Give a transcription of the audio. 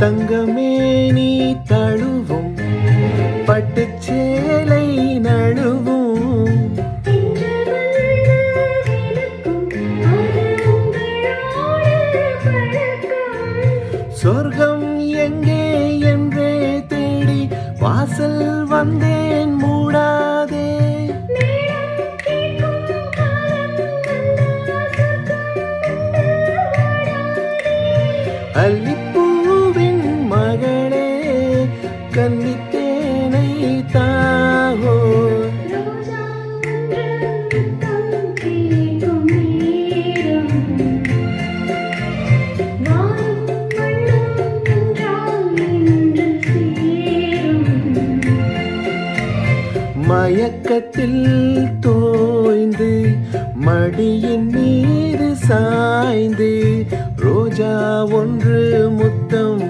தங்கமே நீ தழுவும் பட்டுச்சேலை நழுவும். சொர்க்கம் எங்கே என்றே தேடி வாசல் வந்தேன் மூடாதே. அல்லிப்பூவின் கன்னித்தேனை தாகோ. மயக்கத்தில் தோய்ந்து மடியின் மீது சாய்ந்து ரோஜா ஒன்று முத்தம்